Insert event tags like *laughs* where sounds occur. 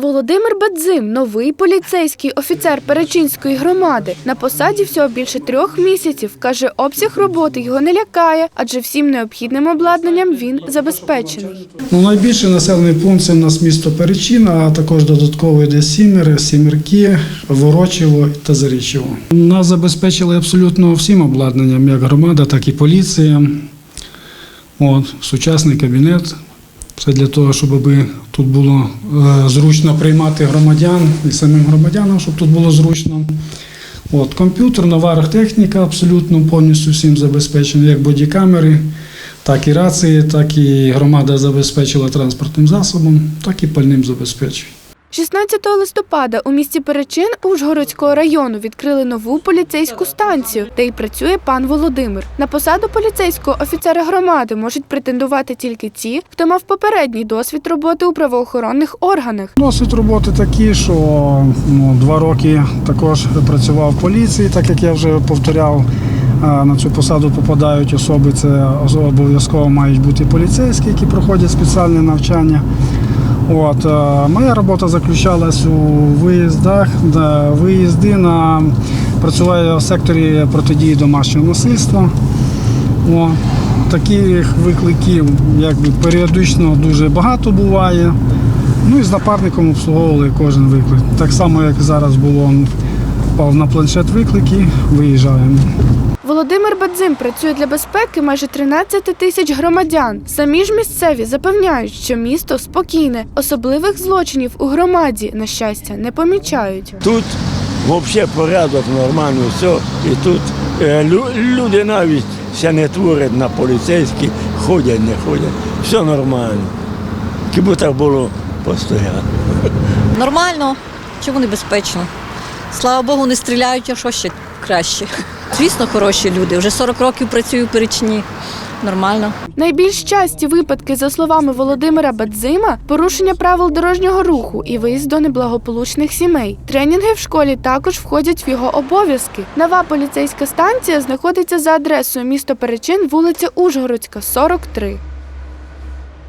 Володимир Бадзим, новий поліцейський офіцер Перечинської громади. На посаді всього більше трьох місяців. Каже, обсяг роботи його не лякає, адже всім необхідним обладнанням він забезпечений. Ну, найбільший населений пункт це в нас місто Перечина, а також додатково йде Сімери, Сімерки, Ворочево та Зарічево. Нас забезпечили абсолютно всім обладнанням, як громада, так і поліція. От, сучасний кабінет. Все для того, щоб тут було е, зручно приймати громадян і самим громадянам, щоб тут було зручно. От, комп'ютер, нова техніка абсолютно повністю всім забезпечена, як бодікамери, так і рації, так і громада забезпечила транспортним засобом, так і пальним забезпечує. 16 листопада у місті Перечин Ужгородського району відкрили нову поліцейську станцію, де й працює пан Володимир. На посаду поліцейського офіцера громади можуть претендувати тільки ті, хто мав попередній досвід роботи у правоохоронних органах. Досвід роботи такий, що ну, два роки також працював в поліції, так як я вже повторяв. На цю посаду попадають особи, це обов'язково мають бути поліцейські, які проходять спеціальне навчання. От, е, моя робота заключалась у виїздах, да, виїзди на працюваю в секторі протидії домашнього насильства. О, таких викликів якби, періодично дуже багато буває. Ну і з напарником обслуговували кожен виклик. Так само, як зараз було впав на планшет виклики, виїжджаємо. Володимир Бадзим працює для безпеки майже 13 тисяч громадян. Самі ж місцеві запевняють, що місто спокійне, особливих злочинів у громаді, на щастя, не помічають. Тут взагалі порядок нормально, все. І тут е, лю- люди навіть ще не творять на поліцейські, ходять, не ходять. Все нормально. Як так було постійно. *laughs* Нормально, чому небезпечно. Слава Богу, не стріляють, а що ще краще. Звісно, хороші люди. Вже 40 років працюю в Перечні. Нормально. Найбільш часті випадки, за словами Володимира Бадзима, порушення правил дорожнього руху і виїзд до неблагополучних сімей. Тренінги в школі також входять в його обов'язки. Нова поліцейська станція знаходиться за адресою місто Перечин, вулиця Ужгородська, 43.